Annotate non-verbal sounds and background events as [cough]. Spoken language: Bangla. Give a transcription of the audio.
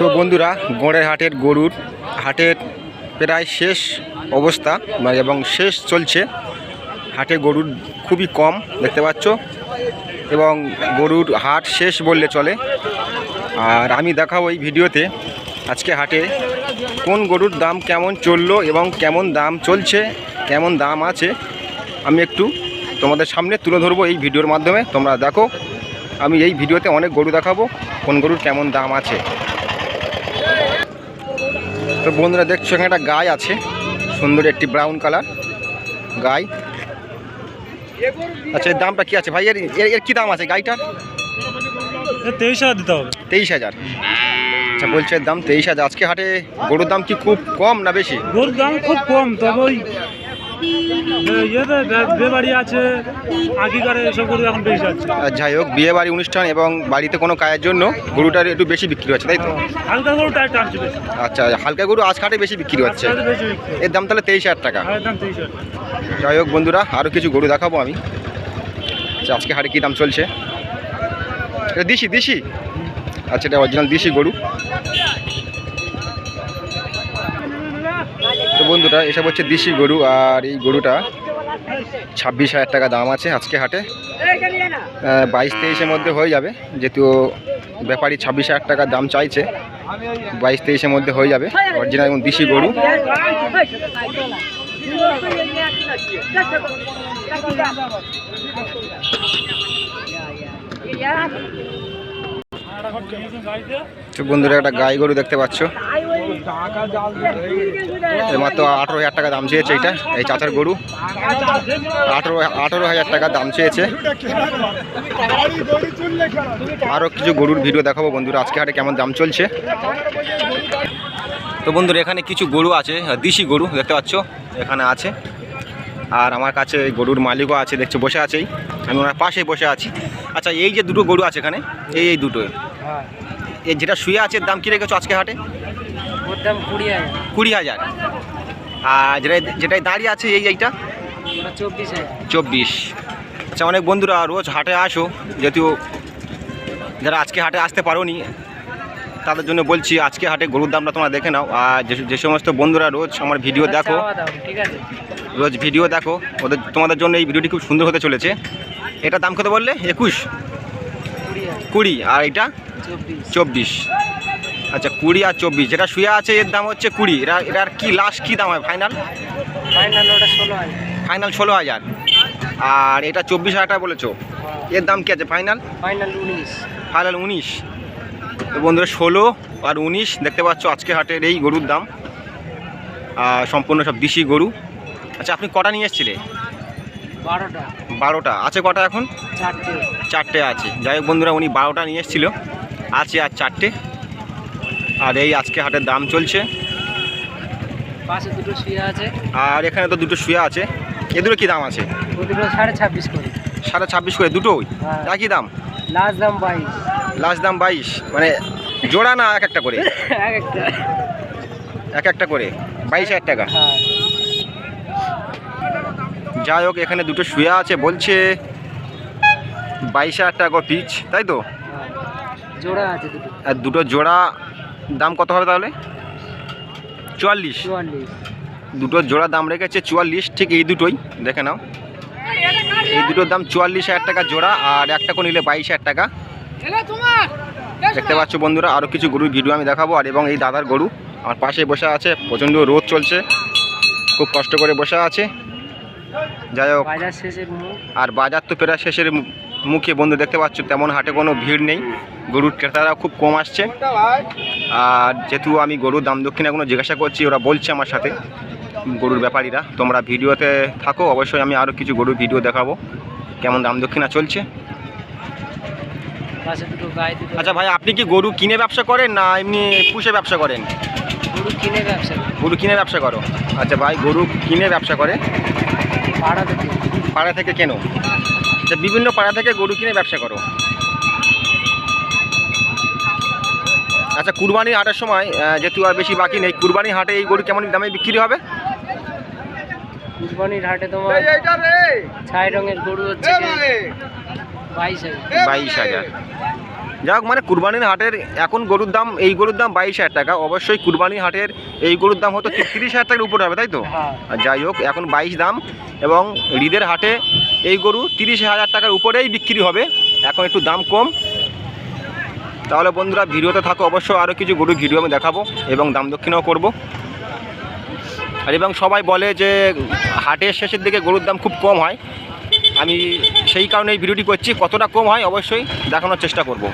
তো বন্ধুরা, গোড়ের হাটের গরুর হাটের প্রায় শেষ অবস্থা এবং শেষ চলছে। হাটে গরুর খুবই কম, দেখতে পাচ্ছ? এবং গরুর হাট শেষ বললে চলে। আর আমি দেখাবো এই ভিডিওতে আজকে হাটে কোন গরুর দাম কেমন চলল এবং কেমন দাম চলছে, কেমন দাম আছে। আমি একটু তোমাদের সামনে তুলে ধরবো এই ভিডিওর মাধ্যমে। তোমরা দেখো, আমি এই ভিডিওতে অনেক গরু দেখাবো, কোন গরুর কেমন দাম আছে। তো বন্ধুরা দেখছ এখানে একটা গায়ে আছে। সুন্দর একটি ব্রাউন কালার গাই। আচ্ছা এর দামটা কি আছে? ভাই এর এর- কি দাম আছে গাইটার? তেইশ হাজার দিতে হবে। তেইশ হাজার। আচ্ছা বলছে এর দাম তেইশ হাজার। আজকে হাটে গরুর দাম কি খুব কম না বেশি? গরুর দাম খুব কম তবে ওই ইয়েতে বিয়ে বাড়ি আছে আগিকারে এসব গরু এখন বেশি যাচ্ছে। আর যাই হোক বিয়ে বাড়ি অনুষ্ঠান এবং বাড়িতে কোনো কাজের জন্য গরুটার একটু বেশি বিক্রি হচ্ছে তাই তো? হালকা গরু টাইট টানছে বেশি। আচ্ছা হালকা গরু আজ বেশি বিক্রি হচ্ছে। আজকাল বেশি বিক্রি এর দাম তাহলে তেইশ হাজার টাকা। দাম তেইশ যাই হোক বন্ধুরা আরও কিছু গরু দেখাবো আমি। আচ্ছা আজকে হাটে কী দাম চলছে? এটা দিশি দিশি? আচ্ছা এটা অরিজিনাল দিশি গরু। বন্ধুরা, এসব হচ্ছে দেশি গরু, আর এই গরুটা ছাব্বিশ হাজার টাকা দাম আছে আজকে হাটে। বাইশ তেইশের মধ্যে হয়ে যাবে, যেহেতু ব্যাপারী ছাব্বিশ হাজার টাকা দাম চাইছে। বাইশ তেইশের মধ্যে হয়ে যাবে অরিজিনাল এবং দেশি গরু। তো বন্ধুরা, একটা গাই গরু দেখতে পাচ্ছ। মাত্র আঠেরো হাজার টাকা দাম চেয়েছে এইটা এই চাচার গরু। আঠেরো আঠেরো হাজার টাকা দাম চেয়েছে। আরও কিছু গরুর ভিডিও দেখাবো বন্ধুরা আজকে হাটে কেমন দাম চলছে। তো বন্ধুরা এখানে কিছু গরু আছে দিশি গরু দেখতে পাচ্ছ এখানে আছে। আর আমার কাছে গরুর মালিকও আছে দেখছ বসে আছেই আমি ওনার পাশেই বসে আছি। আচ্ছা এই যে দুটো গরু আছে এখানে এই এই দুটো এই যেটা শুয়ে আছে দাম কী রেখেছো আজকে হাটে? ওর দাম কুড়ি হাজার। কুড়ি হাজার। আর যেটা যেটাই দাঁড়িয়ে আছে এই এইটা? চব্বিশ হাজার। চব্বিশ। আচ্ছা অনেক বন্ধুরা রোজ হাটে আসো যেহেতু যারা আজকে হাটে আসতে পারোনি তাদের জন্য বলছি আজকে হাটে গরুর দামটা তোমরা দেখে নাও। আর যে সমস্ত বন্ধুরা রোজ আমার ভিডিও দেখো ঠিক আছে? রোজ ভিডিও দেখো ওদের তোমাদের জন্য এই ভিডিওটি খুব সুন্দর হতে চলেছে। এটা দাম কত বললে? একুশ? কুড়ি আর এটা চব্বিশ। আচ্ছা কুড়ি আর চব্বিশ যেটা শুয়ে আছে এর দাম হচ্ছে কুড়ি। এটা এটার কি লাস্ট কী দাম হয়? ফাইনাল ফাইনাল ওটা ষোলো হাজার। ফাইনাল ষোলো হাজার। আর এটা চব্বিশ হাজার টাকা বলেছ? এর দাম কি আছে? ফাইনাল ফাইনাল উনিশ। ফাইনাল উনিশ। তো বন্ধুরা ষোলো আর উনিশ দেখতে পাচ্ছ আজকে হাটের এই গরুর দাম। আর সম্পূর্ণ সব দেশি গরু। আচ্ছা আপনি কটা নিয়ে এসেছিলে? বারোটা। বারোটা। আছে কটা এখন? চারটে। চারটে আছে। যাই হোক বন্ধুরা উনি বারোটা নিয়ে এসেছিল। আছে আর চারটে। আর এই আজকে হাটের দাম চলছে। পাশে দুটো শুয়ে আছে। আর এখানে তো দুটো শুয়ে আছে। এ দুটো কী দাম আছে? দুটো সাড়ে ছাব্বিশ করে। সাড়ে ছাব্বিশ করে দুটোই? হ্যাঁ। একই দাম? লাস্ট দাম বাইশ। লাস্ট দাম বাইশ। মানে জোড়া না এক একটা করে? [laughs] এক একটা। এক একটা করে? বাইশ হাজার টাকা। হ্যাঁ। যাই হোক এখানে দুটো শুয়ে আছে বলছে। বাইশ হাজার টাকা পিচ তাই তো? হ্যাঁ। জোড়া আছে দুটো। আর দুটো জোড়া দাম কত হবে তাহলে? চুয়াল্লিশ। চুয়াল্লিশ। দুটো জোড়া দাম রেখেছে চুয়াল্লিশ ঠিক এই দুটোই দেখে নাও। এই দুটোর দাম চুয়াল্লিশ হাজার টাকা জোড়া আর একটা করে নিলে বাইশ হাজার টাকা। দেখতে পাচ্ছ বন্ধুরা আরও কিছু গরুর ভিডিও আমি দেখাবো আর এবং এই দাদার গরু আমার পাশে বসে আছে প্রচণ্ড রোদ চলছে খুব কষ্ট করে বসে আছে। যাই হোক আর বাজার তো প্রায় শেষের মুখে বন্ধু দেখতে পাচ্ছ তেমন হাটে কোনো ভিড় নেই। গরুর ক্রেতারা খুব কম আসছে। আর যেহেতু আমি গরুর দাম দক্ষিণে কোনো জিজ্ঞাসা করছি ওরা বলছে আমার সাথে গরুর ব্যাপারীরা। তোমরা ভিডিওতে থাকো অবশ্যই আমি আরও কিছু গরুর ভিডিও দেখাবো। কেমন দাম দক্ষিণা চলছে? আচ্ছা ভাই আপনি কি গরু কিনে ব্যবসা করেন না এমনি পুষে ব্যবসা করেন? গরু কিনে ব্যবসা গরু কিনে ব্যবসা করো। আচ্ছা ভাই গরু কিনে ব্যবসা করে? পাড়া থেকে। পাড়া থেকে কেন? আচ্ছা বিভিন্ন পাড়া থেকে গরু কিনে ব্যবসা করো। আচ্ছা কুরবানি হাটের সময় যেহেতু আর বেশি বাকি নেই কুরবানি হাটে এই গরু কেমন দামে বিক্রি হবে? কুরবানির হাটে তোমার ছাই রঙের গরু হচ্ছে বাইশ হাজার। যাই হোক মানে কুরবানির হাটের এখন গরুর দাম এই গরুর দাম বাইশ হাজার টাকা। অবশ্যই কুরবানির হাটের এই গরুর দাম হতো তিরিশ হাজার টাকার উপরে হবে তাই তো? হ্যাঁ। যাই হোক এখন বাইশ দাম এবং ঈদের হাটে এই গরু তিরিশ হাজার টাকার উপরেই বিক্রি হবে। এখন একটু দাম কম। তাহলে বন্ধুরা ভিডিওতে থাকো অবশ্য আরও কিছু গরু ভিডিও আমি দেখাবো এবং দাম দক্ষিণাও করব। আর এবং সবাই বলে যে হাটের শেষের দিকে গরুর দাম খুব কম হয়। আমি সেই কারণে এই ভিডিওটি করছি। কতটা কম হয় অবশ্যই দেখানোর চেষ্টা করব।